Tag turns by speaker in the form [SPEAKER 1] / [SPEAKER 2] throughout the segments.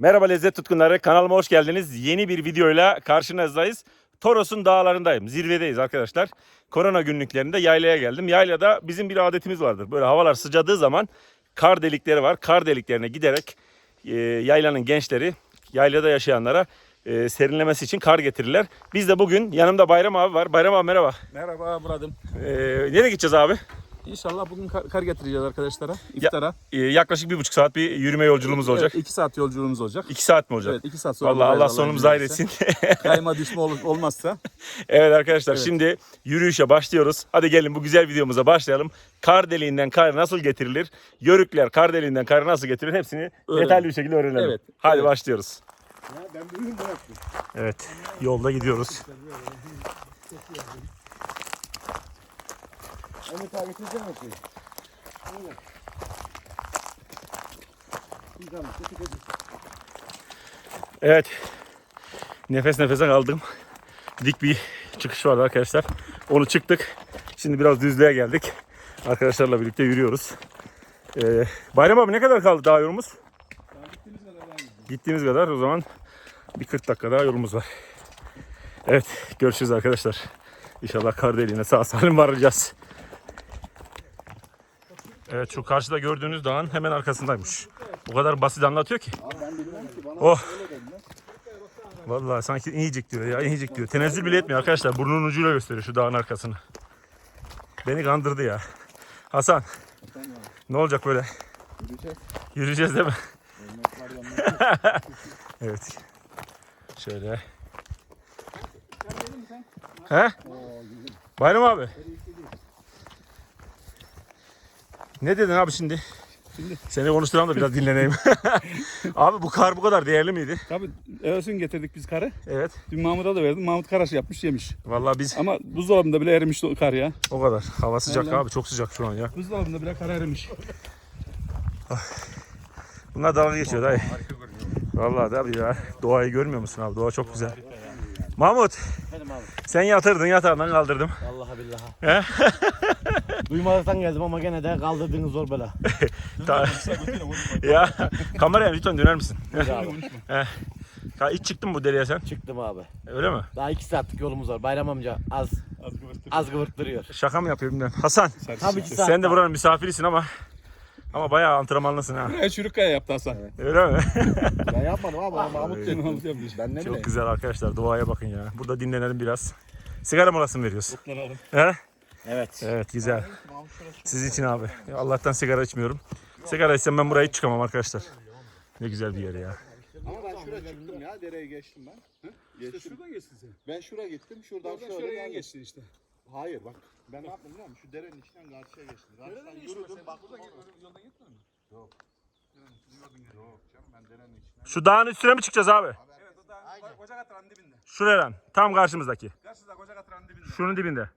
[SPEAKER 1] Merhaba lezzet tutkunları kanalıma hoş geldiniz. Yeni bir videoyla karşınızdayız. Toros'un dağlarındayım. Zirvedeyiz arkadaşlar. Korona günlüklerinde yaylaya geldim. Yaylada bizim bir adetimiz vardır. Böyle havalar sıcadığı zaman kar delikleri var. Kar deliklerine giderek e, yaylanın gençleri yaylada yaşayanlara e, serinlemesi için kar getirirler. Biz de bugün yanımda Bayram abi var. Bayram abi merhaba.
[SPEAKER 2] Merhaba Murat'ım.
[SPEAKER 1] E, nereye gideceğiz abi?
[SPEAKER 2] İnşallah bugün kar, kar getireceğiz arkadaşlara. İftara.
[SPEAKER 1] E, yaklaşık bir buçuk saat bir yürüme yolculuğumuz olacak.
[SPEAKER 2] Evet, iki saat yolculuğumuz olacak.
[SPEAKER 1] İki saat mi olacak?
[SPEAKER 2] Evet iki saat sonra.
[SPEAKER 1] Vallahi Allah sonumuzu hayretsin.
[SPEAKER 2] Kayma düşme ol- olmazsa.
[SPEAKER 1] Evet arkadaşlar
[SPEAKER 2] Evet.
[SPEAKER 1] şimdi yürüyüşe başlıyoruz. Hadi gelin bu güzel videomuza başlayalım. Kar deliğinden kar nasıl getirilir? Yörükler kar deliğinden kar nasıl getirilir? Hepsini
[SPEAKER 2] Öğrenelim.
[SPEAKER 1] detaylı bir şekilde öğrenelim.
[SPEAKER 2] Evet,
[SPEAKER 1] Hadi
[SPEAKER 2] evet.
[SPEAKER 1] başlıyoruz. Evet yolda gidiyoruz. Evet. Nefes nefese kaldım. Dik bir çıkış vardı arkadaşlar. Onu çıktık. Şimdi biraz düzlüğe geldik. Arkadaşlarla birlikte yürüyoruz. Ee, Bayram abi ne kadar kaldı daha yolumuz? Gittiğimiz kadar o zaman bir 40 dakika daha yolumuz var. Evet görüşürüz arkadaşlar. İnşallah kar deliğine sağ salim varacağız. Evet şu karşıda gördüğünüz dağın hemen arkasındaymış. O kadar basit anlatıyor ki. Oh. Vallahi sanki inecek diyor ya inecek diyor. Tenezzül bile etmiyor arkadaşlar. Burnunun ucuyla gösteriyor şu dağın arkasını. Beni kandırdı ya. Hasan. Ne olacak böyle?
[SPEAKER 3] Yürüyeceğiz.
[SPEAKER 1] Yürüyeceğiz değil mi? Evet. Şöyle. He? Bayram abi. Ne dedin abi şimdi?
[SPEAKER 2] Şimdi-
[SPEAKER 1] Seni konuşturalım da biraz dinleneyim. abi bu kar bu kadar değerli miydi?
[SPEAKER 2] Tabii Eros'un getirdik biz karı.
[SPEAKER 1] Evet.
[SPEAKER 2] Dün Mahmut'a da verdim. Mahmut karaş yapmış yemiş.
[SPEAKER 1] Vallahi biz
[SPEAKER 2] Ama buzdolabında bile erimiş o kar ya.
[SPEAKER 1] o kadar. Hava sıcak
[SPEAKER 2] Vallahi.
[SPEAKER 1] abi çok sıcak şu an ya.
[SPEAKER 2] Buzdolabında bile kar erimiş.
[SPEAKER 1] Bunlar dalga geçiyor dayı. Vallahi abi ya. Doğayı görmüyor musun abi? Doğa çok güzel. Mahmut sen yatırdın yatağından kaldırdım.
[SPEAKER 4] Vallahi billahi.
[SPEAKER 1] He?
[SPEAKER 4] Duymadıktan geldim ama gene de kaldırdığınız zor bela.
[SPEAKER 1] Ya kameraya lütfen döner misin? Ya hiç çıktın mı bu deliğe sen?
[SPEAKER 4] Çıktım abi.
[SPEAKER 1] Öyle mi?
[SPEAKER 4] Daha iki saatlik yolumuz var. Bayram amca az az kıvırttırıyor.
[SPEAKER 1] Şaka mı yapıyorum ben? Hasan
[SPEAKER 4] Tabii ki saat.
[SPEAKER 1] sen de buranın misafirisin ama ama bayağı antrenmanlısın ha.
[SPEAKER 2] Evet çürük kaya yaptı Hasan.
[SPEAKER 1] Öyle mi?
[SPEAKER 3] Ben yapmadım abi. ama Mahmut dedi.
[SPEAKER 2] Mahmut yapmış.
[SPEAKER 3] Ben ne
[SPEAKER 1] Çok güzel arkadaşlar doğaya bakın ya. Burada dinlenelim biraz. Sigara molası mı veriyoruz?
[SPEAKER 2] Kutlanalım.
[SPEAKER 1] He?
[SPEAKER 4] Evet.
[SPEAKER 1] Evet güzel. Sizin için abi. Allah'tan sigara içmiyorum. Sigara içsem ben buraya hiç çıkamam arkadaşlar. Ne güzel bir yer ya.
[SPEAKER 3] Ama ben şuraya çıktım ya. Dereye geçtim ben. Geçtim.
[SPEAKER 2] şuradan geçtin sen.
[SPEAKER 3] Ben şuraya gittim. Şuradan
[SPEAKER 2] Oradan
[SPEAKER 3] şöyle
[SPEAKER 2] şuraya
[SPEAKER 3] geldim.
[SPEAKER 2] geçtin işte.
[SPEAKER 3] Hayır bak. Ben ne yaptım biliyor musun? Şu derenin içinden karşıya geçtim. Karşıdan yürüdüm. Baktım orada.
[SPEAKER 2] yoldan gitmedin mi?
[SPEAKER 3] Yok canım ben derenin içinden.
[SPEAKER 1] Şu dağın üstüne mi çıkacağız abi?
[SPEAKER 2] Evet o da koca katranın dibinde.
[SPEAKER 1] Şuraya lan. Tam karşımızdaki.
[SPEAKER 2] Koca katranın dibinde.
[SPEAKER 1] Şunun dibinde.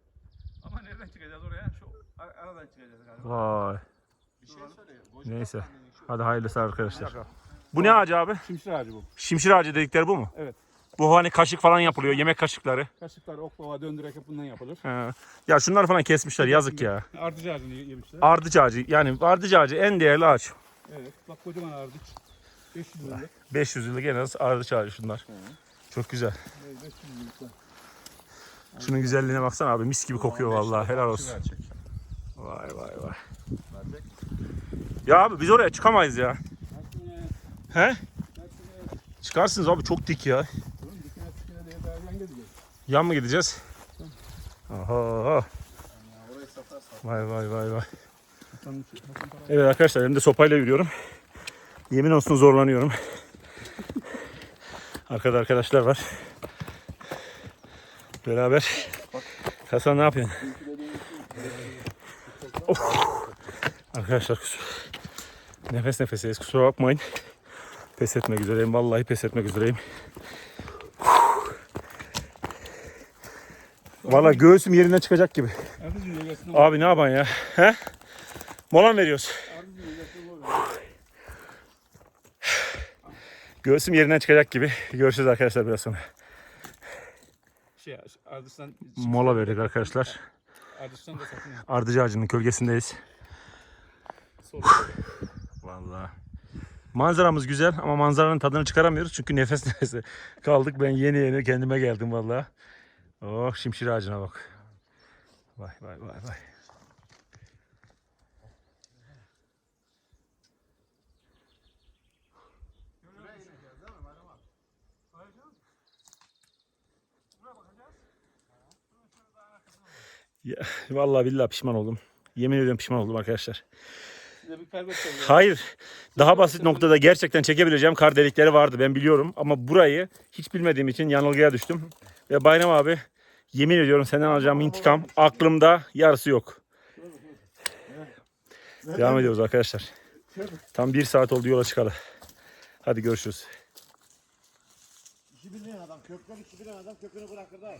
[SPEAKER 2] Nereden çıkacağız oraya? Şu ar- aradan çıkacağız galiba.
[SPEAKER 1] Vay.
[SPEAKER 3] Bir şey söyle.
[SPEAKER 1] Neyse. Hadi hayırlısı arkadaşlar. Bu ne ağacı abi?
[SPEAKER 2] Şimşir ağacı bu.
[SPEAKER 1] Şimşir ağacı dedikleri bu mu?
[SPEAKER 2] Evet.
[SPEAKER 1] Bu hani kaşık falan yapılıyor. Yemek kaşıkları.
[SPEAKER 2] Kaşıklar oklava döndürerek hep bundan yapılır.
[SPEAKER 1] He. Ya şunları falan kesmişler yazık ya.
[SPEAKER 2] Ardıç ağacını yemişler.
[SPEAKER 1] Ardıç ağacı yani ardıç ağacı en değerli ağaç.
[SPEAKER 2] Evet. Bak kocaman ardıç. 500 lira.
[SPEAKER 1] 500 yıllık en az ardıç ağacı şunlar. Çok güzel.
[SPEAKER 2] Evet, 500 lira.
[SPEAKER 1] Şunun güzelliğine baksana abi mis gibi kokuyor vallahi helal olsun. Vay vay vay. Ya abi biz oraya çıkamayız ya. He? Çıkarsınız abi çok dik ya.
[SPEAKER 2] Yan
[SPEAKER 1] mı gideceğiz? Aha. Vay vay vay vay. Evet arkadaşlar elimde sopayla yürüyorum. Yemin olsun zorlanıyorum. Arkada arkadaşlar var. Beraber. Hasan ne yapıyorsun? Of. Arkadaşlar kus- nefes nefeseyiz kusura bakmayın. Pes etmek üzereyim. Vallahi pes etmek üzereyim. Vallahi göğsüm yerinden çıkacak gibi. Abi ne yapan ya? He? Mola mı veriyoruz? Göğsüm yerinden çıkacak gibi. Görüşürüz arkadaşlar biraz sonra.
[SPEAKER 2] Şey, Ardıç'tan,
[SPEAKER 1] Mola verdik arkadaşlar.
[SPEAKER 2] Ardıç'tan da sakın ya.
[SPEAKER 1] Ardıcı ağacının gölgesindeyiz. Vallahi Manzaramız güzel ama manzaranın tadını çıkaramıyoruz. Çünkü nefes nefese kaldık. Ben yeni yeni kendime geldim vallahi. Oh şimşir ağacına bak. Vay vay vay vay. Ya, vallahi billahi pişman oldum. Yemin ediyorum pişman oldum arkadaşlar.
[SPEAKER 2] Size bir kaybet söylüyorum.
[SPEAKER 1] Hayır. Daha basit noktada gerçekten çekebileceğim kar delikleri vardı ben biliyorum. Ama burayı hiç bilmediğim için yanılgıya düştüm. Ve Bayram abi yemin ediyorum senden alacağım intikam aklımda yarısı yok. Devam ediyoruz arkadaşlar. Tam bir saat oldu yola çıkalı. Hadi görüşürüz.
[SPEAKER 3] İşi bilmeyen adam, kökten işi bilen adam kökünü bırakır da.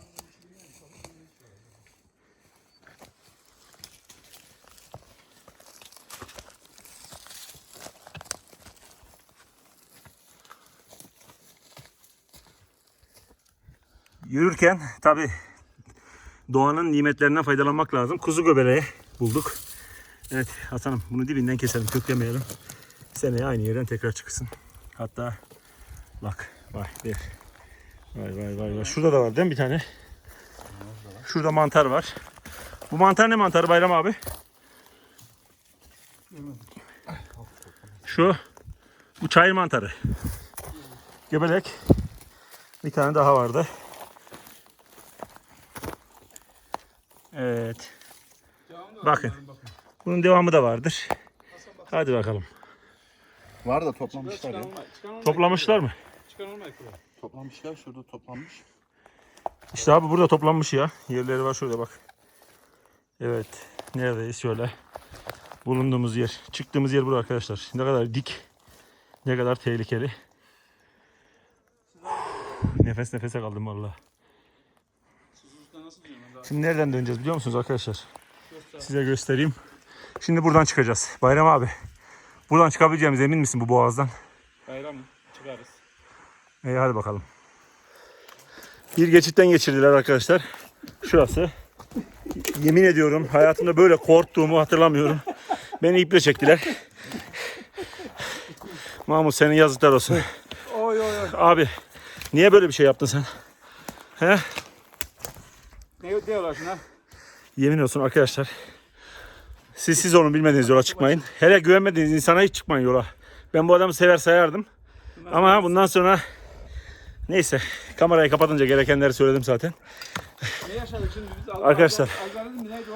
[SPEAKER 1] Yürürken tabi doğanın nimetlerinden faydalanmak lazım. Kuzu göbeleği bulduk. Evet Hasan'ım bunu dibinden keselim köklemeyelim. Seneye aynı yerden tekrar çıksın. Hatta bak vay bir. Vay vay vay vay. Şurada da var değil mi bir tane? Şurada mantar var. Bu mantar ne mantarı Bayram abi? Şu bu çayır mantarı. Gebelek. Bir tane daha vardı. Evet. Bakın. Bunun devamı da vardır. Hadi bakalım.
[SPEAKER 3] Var da toplamışlar
[SPEAKER 2] Çıkan
[SPEAKER 3] ya.
[SPEAKER 1] Toplamışlar mı?
[SPEAKER 3] Toplamışlar, şurada toplanmış.
[SPEAKER 1] İşte abi burada toplanmış ya. Yerleri var şurada bak. Evet. Neredeyiz şöyle. Bulunduğumuz yer. Çıktığımız yer burada arkadaşlar. Ne kadar dik. Ne kadar tehlikeli. Nefes nefese kaldım valla.
[SPEAKER 2] Susuzluktan nasıl diyeceğim ben daha?
[SPEAKER 1] Şimdi nereden döneceğiz biliyor musunuz arkadaşlar? Size göstereyim. Şimdi buradan çıkacağız. Bayram abi. Buradan çıkabileceğimiz emin misin bu boğazdan?
[SPEAKER 2] Bayram çıkarız.
[SPEAKER 1] İyi hadi bakalım. Bir geçitten geçirdiler arkadaşlar. Şurası. Yemin ediyorum hayatımda böyle korktuğumu hatırlamıyorum. Beni iple çektiler. Mahmut senin yazıklar olsun.
[SPEAKER 2] Oy oy oy.
[SPEAKER 1] Abi niye böyle bir şey yaptın sen? He?
[SPEAKER 2] Ne diyorlar şuna?
[SPEAKER 1] Yemin olsun arkadaşlar. Siz siz onu bilmediğiniz yola çıkmayın. Hele güvenmediğiniz insana hiç çıkmayın yola. Ben bu adamı sever sayardım. Ama bundan sonra neyse kamerayı kapatınca gerekenleri söyledim zaten.
[SPEAKER 2] Ne yaşadık şimdi biz? Allah
[SPEAKER 1] Arkadaşlar.
[SPEAKER 2] Neydi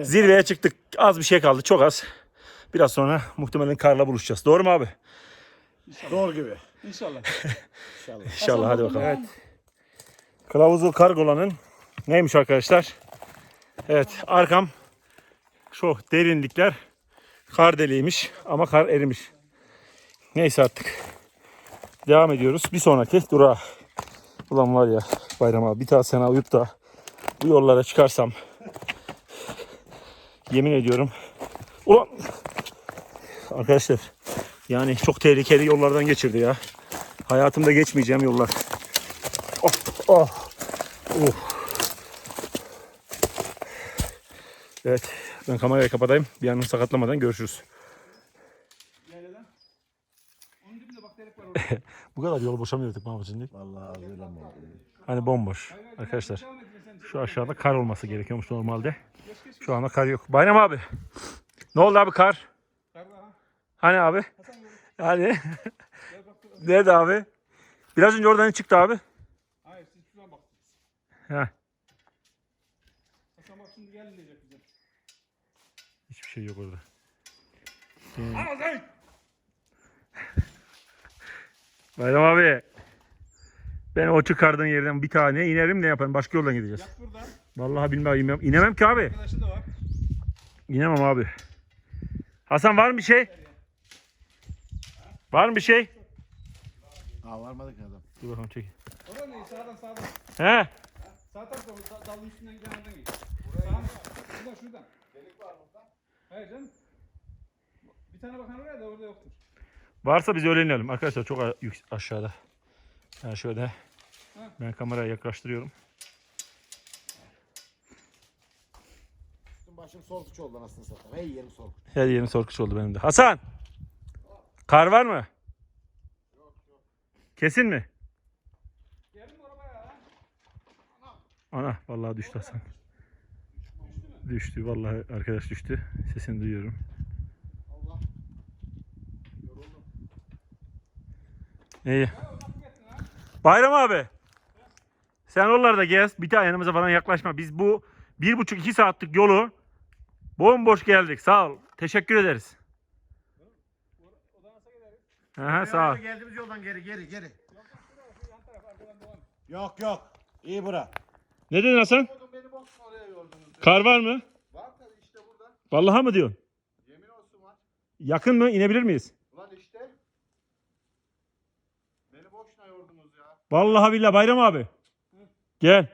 [SPEAKER 2] o?
[SPEAKER 1] Zirveye çıktık. Az bir şey kaldı. Çok az. Biraz sonra muhtemelen karla buluşacağız. Doğru mu abi?
[SPEAKER 3] zor gibi.
[SPEAKER 2] İnşallah.
[SPEAKER 1] İnşallah hadi bakalım. Evet. Kılavuzlu kargolanın neymiş arkadaşlar? Evet arkam şu derinlikler kar deliğiymiş ama kar erimiş. Neyse artık. Devam ediyoruz. Bir sonraki durağa. Ulan var ya Bayram abi bir daha sana uyup da bu yollara çıkarsam yemin ediyorum. Ulan arkadaşlar yani çok tehlikeli yollardan geçirdi ya. Hayatımda geçmeyeceğim yollar. Oh, oh, oh. Evet, ben kamerayı kapatayım. Bir yanım sakatlamadan görüşürüz.
[SPEAKER 2] Nereden? Onun dibinde bak delik var orada.
[SPEAKER 1] Bu kadar yol boşamıyorduk Mahmut şimdi.
[SPEAKER 3] Vallahi öyle?
[SPEAKER 1] Hani bomboş arkadaşlar. Şu aşağıda kar olması gerekiyormuş normalde. Şu anda kar yok. Bayram abi. Ne oldu abi kar? Hani abi? Hani? Nerede abi? Biraz önce oradan çıktı abi.
[SPEAKER 2] Hayır siz şuradan bak.
[SPEAKER 1] Heh.
[SPEAKER 2] Hasan bak şimdi gelin diyecek bize.
[SPEAKER 1] Hiçbir şey yok orada.
[SPEAKER 2] Ama sen!
[SPEAKER 1] Bayram abi. Ben o çıkardığın yerden bir tane inerim ne yaparım? Başka yoldan gideceğiz.
[SPEAKER 2] Yat burada.
[SPEAKER 1] Vallahi bilmem inemem. İnemem ki abi.
[SPEAKER 2] Arkadaşı da var.
[SPEAKER 1] İnemem abi. Hasan var mı bir şey? Var mı bir şey?
[SPEAKER 3] Aa varmadı ki adam.
[SPEAKER 1] Dur bakalım çek.
[SPEAKER 2] Orada ne? Sağdan sağdan.
[SPEAKER 1] He?
[SPEAKER 2] Sağ tarafta dalın üstünden giden oradan geç. Sağ Şuradan şuradan. Delik var burada. Hayır canım. Bir tane bakan oraya da orada yoktur.
[SPEAKER 1] Varsa biz öyle inelim. Arkadaşlar çok a- yük- aşağıda. Yani şöyle. Ben kamerayı yaklaştırıyorum.
[SPEAKER 3] Başım sorkuç oldu anasını satayım. Hey yerim sorkuç.
[SPEAKER 1] Her yerim sorkuş oldu benim de. Hasan! Kar var mı? Kesin mi?
[SPEAKER 2] Gelin arabaya ya?
[SPEAKER 1] Ana vallahi düştü Hasan. Düştü vallahi arkadaş düştü. Sesini duyuyorum.
[SPEAKER 3] Allah. Yoruldum.
[SPEAKER 1] İyi. Bayram abi. Sen oralarda gez. Bir daha yanımıza falan yaklaşma. Biz bu bir buçuk iki saatlik yolu bomboş geldik. Sağ ol. Teşekkür ederiz. Aha, sağ ol.
[SPEAKER 4] Geldiğimiz yoldan geri geri geri.
[SPEAKER 3] Yok yok. İyi bura.
[SPEAKER 1] Ne dedin Hasan?
[SPEAKER 3] Oğlum beni boksun oraya yordunuz.
[SPEAKER 1] Kar var mı?
[SPEAKER 3] Var tabii işte burada.
[SPEAKER 1] Vallahi mı diyorsun?
[SPEAKER 3] Yemin olsun var.
[SPEAKER 1] Yakın mı? İnebilir miyiz?
[SPEAKER 3] Ulan işte. Beni boşuna yordunuz ya.
[SPEAKER 1] Vallahi billahi Bayram abi. Gel.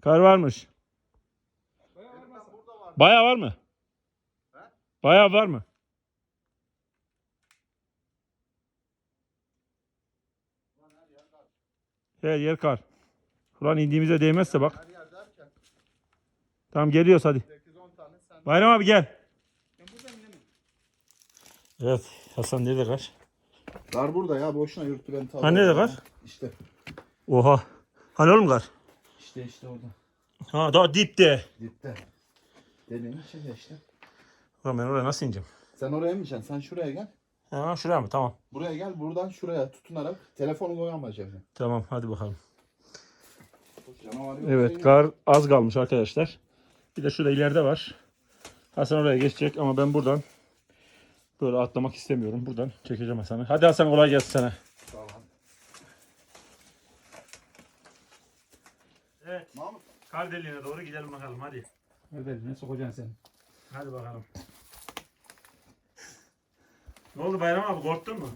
[SPEAKER 1] Kar varmış.
[SPEAKER 2] Bayağı var
[SPEAKER 3] Benim
[SPEAKER 2] masa.
[SPEAKER 3] ben burada var.
[SPEAKER 1] Bayağı var mı?
[SPEAKER 3] He?
[SPEAKER 1] Bayağı var mı?
[SPEAKER 3] Her yer
[SPEAKER 1] kar. Ulan indiğimize değmezse bak. Tamam geliyoruz hadi.
[SPEAKER 3] 8-10 tane sen.
[SPEAKER 1] Bayram abi gel.
[SPEAKER 2] Ben.
[SPEAKER 1] Evet Hasan nerede kar?
[SPEAKER 3] Kar burada ya boşuna yurttu beni
[SPEAKER 1] Ha nerede kar?
[SPEAKER 3] İşte.
[SPEAKER 1] Oha. Hani oğlum kar?
[SPEAKER 3] İşte işte orada.
[SPEAKER 1] Ha daha dipte.
[SPEAKER 3] Dipte. Deneyin şey işte.
[SPEAKER 1] Ulan ben oraya nasıl ineceğim?
[SPEAKER 3] Sen oraya mı ineceksin? Sen şuraya gel.
[SPEAKER 1] Ha şuraya mı? Tamam.
[SPEAKER 3] Buraya gel. Buradan şuraya tutunarak telefonu koyamayacağım.
[SPEAKER 1] Tamam hadi bakalım.
[SPEAKER 3] Canavar yok.
[SPEAKER 1] Evet kar az kalmış arkadaşlar. Bir de şurada ileride var. Hasan oraya geçecek ama ben buradan böyle atlamak istemiyorum. Buradan çekeceğim Hasan'ı. Hadi Hasan kolay gelsin sana.
[SPEAKER 3] Tamam.
[SPEAKER 1] Evet.
[SPEAKER 3] Mahmut.
[SPEAKER 1] Kar deliğine doğru gidelim bakalım hadi.
[SPEAKER 2] Ver ver ne sokacaksın sen?
[SPEAKER 1] Hadi bakalım. Ne oldu Bayram abi korktun mu?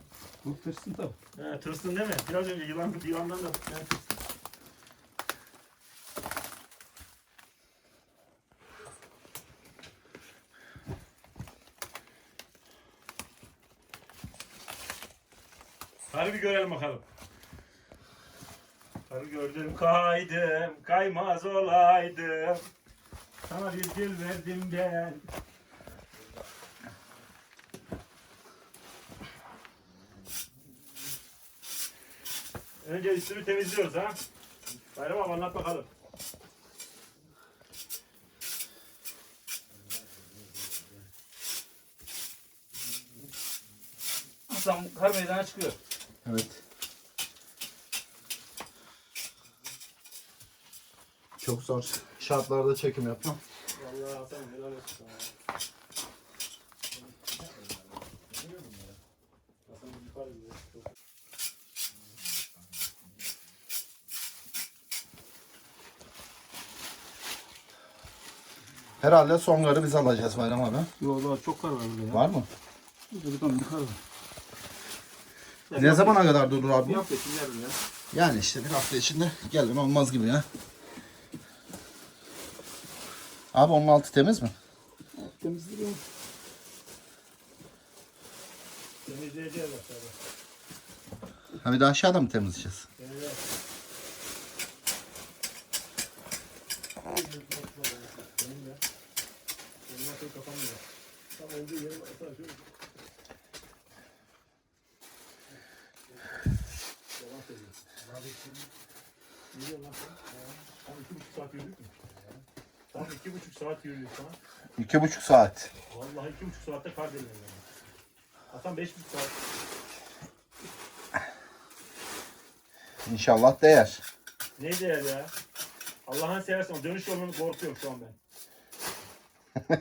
[SPEAKER 2] Bu tırsın tabi.
[SPEAKER 1] He, tırstın değil mi? Biraz önce yılan, yılandan da ben tırstım. Hadi bir görelim bakalım. Karı gördüm kaydım, kaymaz olaydım. Sana bir dil verdim ben. Önce üstünü temizliyoruz ha. Bayram abi anlat bakalım.
[SPEAKER 2] Aslan kar meydana çıkıyor.
[SPEAKER 3] Evet. Çok zor şartlarda çekim yapıyorum.
[SPEAKER 1] Vallahi Hasan helal olsun.
[SPEAKER 3] Herhalde son garı biz alacağız Bayram abi.
[SPEAKER 2] Yo daha çok kar var burada ya.
[SPEAKER 3] Var mı?
[SPEAKER 2] Burada bir ton bir kar var.
[SPEAKER 3] Ne zamana kadar durur abi?
[SPEAKER 2] Bir hafta için geldim ya.
[SPEAKER 3] Yani işte bir hafta içinde gelin olmaz gibi ya. Abi onun altı temiz mi?
[SPEAKER 2] Temizliyor.
[SPEAKER 1] Temizleyeceğiz aşağıda.
[SPEAKER 3] Ha bir de aşağıda mı temizleyeceğiz?
[SPEAKER 1] Evet. Tam iki buçuk saat yürüdük şu an.
[SPEAKER 3] İki buçuk saat.
[SPEAKER 1] Vallahi iki buçuk saatte kar deliyor. yani. Hasan beş buçuk saat.
[SPEAKER 3] İnşallah değer.
[SPEAKER 1] Ne değer ya? Allah'ın seversen dönüş yolunu korkuyorum şu an ben.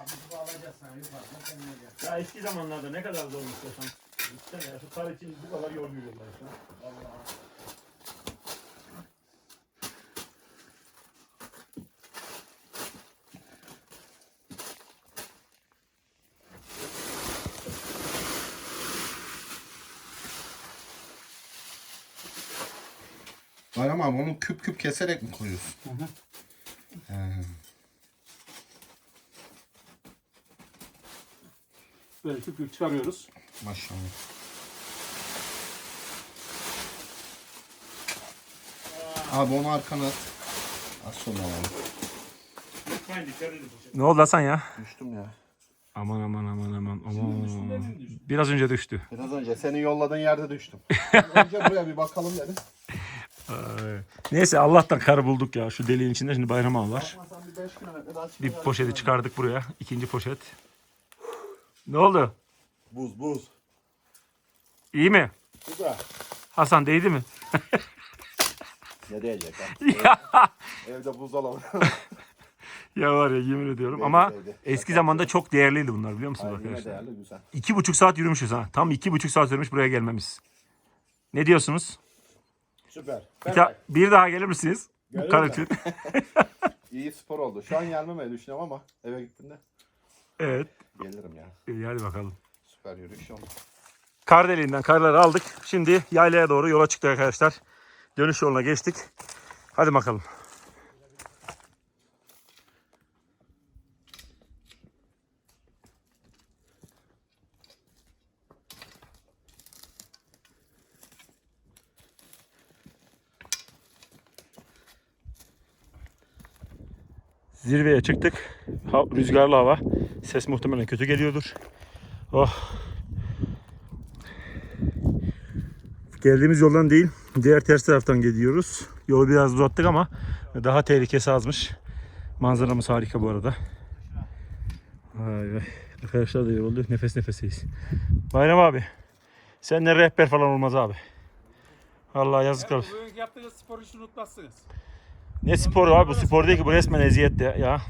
[SPEAKER 4] Abi bu alacağız sana yukarıdan kendine gel.
[SPEAKER 1] Ya eski zamanlarda ne kadar zormuş yaşam. Gitsene ya şu kar için bu kadar yol yürüyorlar şu an.
[SPEAKER 4] Vallahi.
[SPEAKER 3] Bayram abi onu küp küp keserek mi koyuyorsun?
[SPEAKER 2] Böyle küp küp çıkarıyoruz.
[SPEAKER 3] Maşallah. Abi onu arkana at. Az sonra alalım.
[SPEAKER 1] Ne oldu Hasan ya?
[SPEAKER 3] Düştüm ya.
[SPEAKER 1] Aman aman aman aman aman. Biraz önce düştü.
[SPEAKER 3] Biraz önce senin yolladığın yerde düştüm. önce buraya bir bakalım dedim.
[SPEAKER 1] Neyse Allah'tan karı bulduk ya. Şu deliğin içinde şimdi bayram var.
[SPEAKER 3] Bir 5 kilometre daha
[SPEAKER 1] Bir
[SPEAKER 3] çıkacaksın.
[SPEAKER 1] poşeti çıkardık buraya. İkinci poşet. Ne oldu?
[SPEAKER 3] Buz buz.
[SPEAKER 1] İyi mi?
[SPEAKER 3] Güzel.
[SPEAKER 1] Hasan değdi mi?
[SPEAKER 3] Ne diyecek ha? Evde buzdolabı.
[SPEAKER 1] Ya var ya yemin ediyorum
[SPEAKER 3] Değdi,
[SPEAKER 1] ama
[SPEAKER 3] değdi.
[SPEAKER 1] eski zamanda çok değerliydi bunlar biliyor musunuz
[SPEAKER 3] Ay, yine
[SPEAKER 1] arkadaşlar?
[SPEAKER 3] değerli güzel.
[SPEAKER 1] İki buçuk saat yürümüşüz ha. Tam iki buçuk saat sürmüş buraya gelmemiz. Ne diyorsunuz?
[SPEAKER 3] Süper.
[SPEAKER 1] Bir, ta- bir daha gelir misiniz? Bu
[SPEAKER 3] Gelirim
[SPEAKER 1] kar
[SPEAKER 3] ben.
[SPEAKER 1] için.
[SPEAKER 3] İyi spor oldu. Şu an gelmemeyi düşünüyorum ama eve gittiğimde
[SPEAKER 1] evet.
[SPEAKER 3] gelirim ya.
[SPEAKER 1] İyi hadi bakalım.
[SPEAKER 3] Süper yürüyüş oldu.
[SPEAKER 1] Kar deliğinden karları aldık. Şimdi yaylaya doğru yola çıktık arkadaşlar. Dönüş yoluna geçtik. Hadi bakalım. Zirveye çıktık. Ha, rüzgarlı hava. Ses muhtemelen kötü geliyordur. Oh. Geldiğimiz yoldan değil, diğer ters taraftan gidiyoruz. Yolu biraz uzattık ama daha tehlikesi azmış. Manzaramız harika bu arada. Vay vay. Arkadaşlar da yoruldu. Nefes nefeseyiz. Bayram abi. Senden rehber falan olmaz abi. Allah yazık olsun.
[SPEAKER 2] Bugün yaptığınız sporu hiç unutmazsınız.
[SPEAKER 1] Ne sporu abi? Bu spor değil ki. Bu resmen eziyet ya. ya.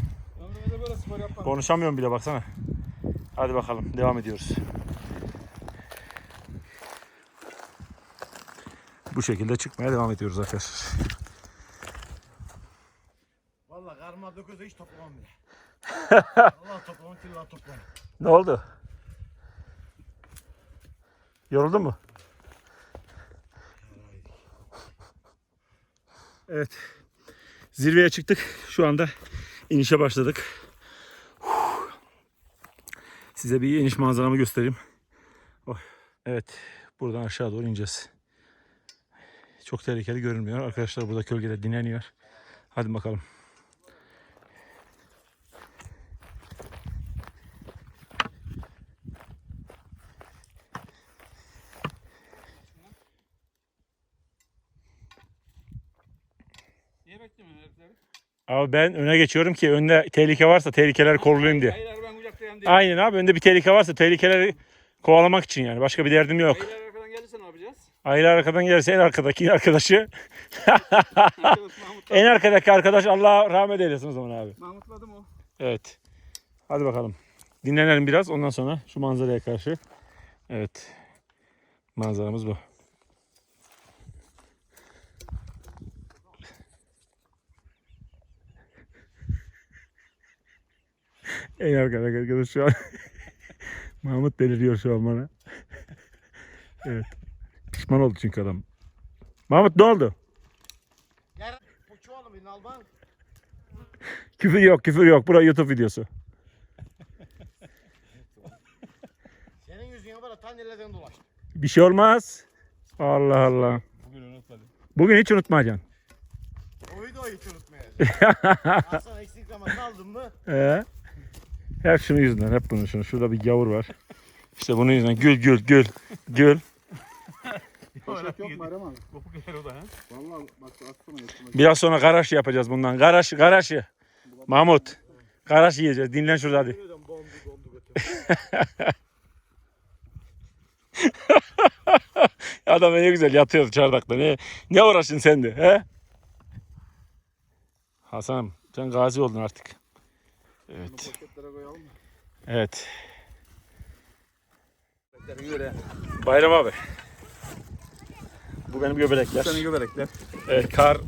[SPEAKER 1] Konuşamıyorum bile baksana. Hadi bakalım. Devam ediyoruz. Bu şekilde çıkmaya devam ediyoruz arkadaşlar.
[SPEAKER 4] Valla karnıma dokuzda hiç toplamam bile. Allah toplamam tilla toplamam.
[SPEAKER 1] Ne oldu? Yoruldun mu? Evet. Zirveye çıktık. Şu anda inişe başladık. Size bir iniş manzaramı göstereyim. Oh. Evet. Buradan aşağı doğru ineceğiz. Çok tehlikeli görünmüyor. Arkadaşlar burada kölgede dinleniyor. Hadi bakalım. Abi ben öne geçiyorum ki önde tehlike varsa tehlikeleri korulayım diye.
[SPEAKER 2] Hayır ben kucaklayayım diye.
[SPEAKER 1] Aynen abi önde bir tehlike varsa tehlikeleri kovalamak için yani. Başka bir derdim yok.
[SPEAKER 2] Hayır arkadan gelirse ne yapacağız?
[SPEAKER 1] Aile arkadan gelirse en arkadaki arkadaşı. En arkadaki arkadaş Allah rahmet eylesin o zaman abi.
[SPEAKER 2] Mahmutladım o.
[SPEAKER 1] Evet. Hadi bakalım. Dinlenelim biraz ondan sonra şu manzaraya karşı. Evet. Manzaramız bu. En arkadaki arkadaş şu an. Mahmut deliriyor şu an bana. evet. Pişman oldu çünkü adam. Mahmut ne oldu? Küfür yok küfür yok. Burası YouTube videosu.
[SPEAKER 4] Senin yüzüne böyle tan yerlerden dolaştım.
[SPEAKER 1] Bir şey olmaz. Allah Allah.
[SPEAKER 2] Bugün unutmadım.
[SPEAKER 1] Bugün hiç unutmayacaksın.
[SPEAKER 4] O videoyu hiç unutmayacağım. sana eksik zaman aldım mı?
[SPEAKER 1] Ee? Hep şunun yüzünden, hep bunun şunu. Şurada bir gavur var. İşte bunun yüzünden gül gül gül gül.
[SPEAKER 3] Poşet yok mu Erem abi?
[SPEAKER 2] Kopuk yer o da ha.
[SPEAKER 3] Valla bak atsana üstüme.
[SPEAKER 1] Biraz sonra garaş yapacağız bundan. Garaş, garaşı. Mahmut. Garaş yiyeceğiz. Dinlen şurada hadi. Adam ne güzel yatıyor çardakta. Ne, ne uğraşın sen de he? Hasan sen gazi oldun artık. Evet. Evet. Bayram abi. Bu benim göbelekler.
[SPEAKER 2] Senin göbelekler.
[SPEAKER 1] Evet kar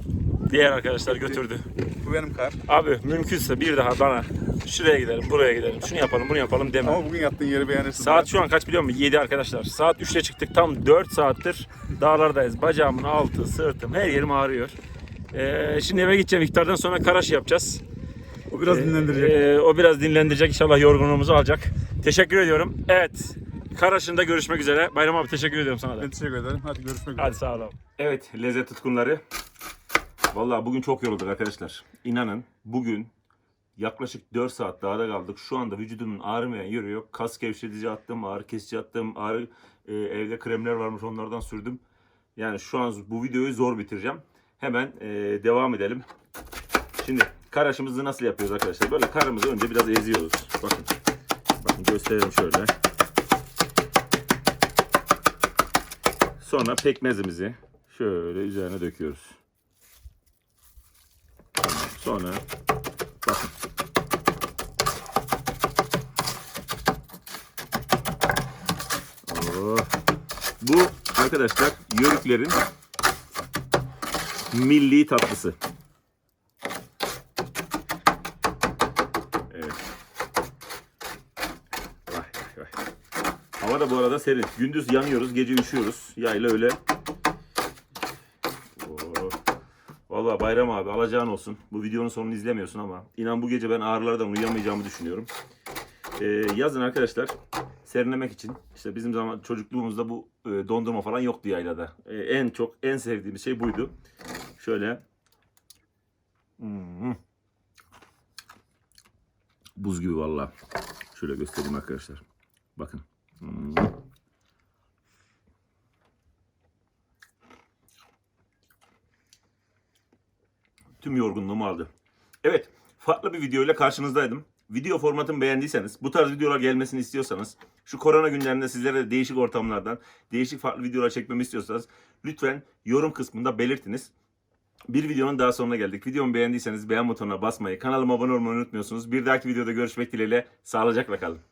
[SPEAKER 1] diğer arkadaşlar götürdü.
[SPEAKER 2] Bu benim kar.
[SPEAKER 1] Abi mümkünse bir daha bana şuraya gidelim, buraya gidelim, şunu yapalım, bunu yapalım deme.
[SPEAKER 2] Ama bugün yattığın yeri beğenirsin.
[SPEAKER 1] Saat şu an kaç biliyor musun? 7 arkadaşlar. Saat 3'te çıktık. Tam 4 saattir dağlardayız. Bacağımın altı, sırtım, her yerim ağrıyor. Ee, şimdi eve gideceğim. İftardan sonra karaş yapacağız.
[SPEAKER 2] O biraz
[SPEAKER 1] Ee,
[SPEAKER 2] dinlendirecek.
[SPEAKER 1] ee, o biraz dinlendirecek. İnşallah yorgunluğumuzu alacak. Teşekkür ediyorum. Evet. Karaş'ında görüşmek üzere. Bayram abi teşekkür ediyorum sana da.
[SPEAKER 2] Ben teşekkür ederim. Hadi görüşmek üzere.
[SPEAKER 1] Hadi sağ olun. Evet lezzet tutkunları. Vallahi bugün çok yorulduk arkadaşlar. İnanın bugün Yaklaşık 4 saat dağda kaldık. Şu anda vücudumun ağrımayan yeri yok. Kas gevşetici attım, ağrı kesici attım. Ağrı, e, evde kremler varmış onlardan sürdüm. Yani şu an bu videoyu zor bitireceğim. Hemen e, devam edelim. Şimdi karaşımızı nasıl yapıyoruz arkadaşlar? Böyle karımızı önce biraz eziyoruz. Bakın. Bakın gösterelim şöyle. Sonra pekmezimizi şöyle üzerine döküyoruz. Sonra bakın. Oh. Bu arkadaşlar yörüklerin milli tatlısı. Evet. Vay vay vay. Hava da bu arada serin. Gündüz yanıyoruz, gece üşüyoruz. Yayla öyle. Oo. Vallahi Bayram abi alacağın olsun. Bu videonun sonunu izlemiyorsun ama inan bu gece ben ağrılardan uyuyamayacağımı düşünüyorum. Ee, yazın arkadaşlar serinlemek için işte bizim zaman çocukluğumuzda bu e, dondurma falan yoktu yaylada. E, en çok en sevdiğimiz şey buydu. Şöyle Hmm. Buz gibi vallahi. Şöyle göstereyim arkadaşlar. Bakın. Tüm yorgunluğumu aldı. Evet, farklı bir video ile karşınızdaydım. Video formatını beğendiyseniz, bu tarz videolar gelmesini istiyorsanız, şu korona günlerinde sizlere de değişik ortamlardan, değişik farklı videolar çekmemi istiyorsanız lütfen yorum kısmında belirtiniz. Bir videonun daha sonuna geldik. Videomu beğendiyseniz beğen butonuna basmayı, kanalıma abone olmayı unutmuyorsunuz. Bir dahaki videoda görüşmek dileğiyle. Sağlıcakla kalın.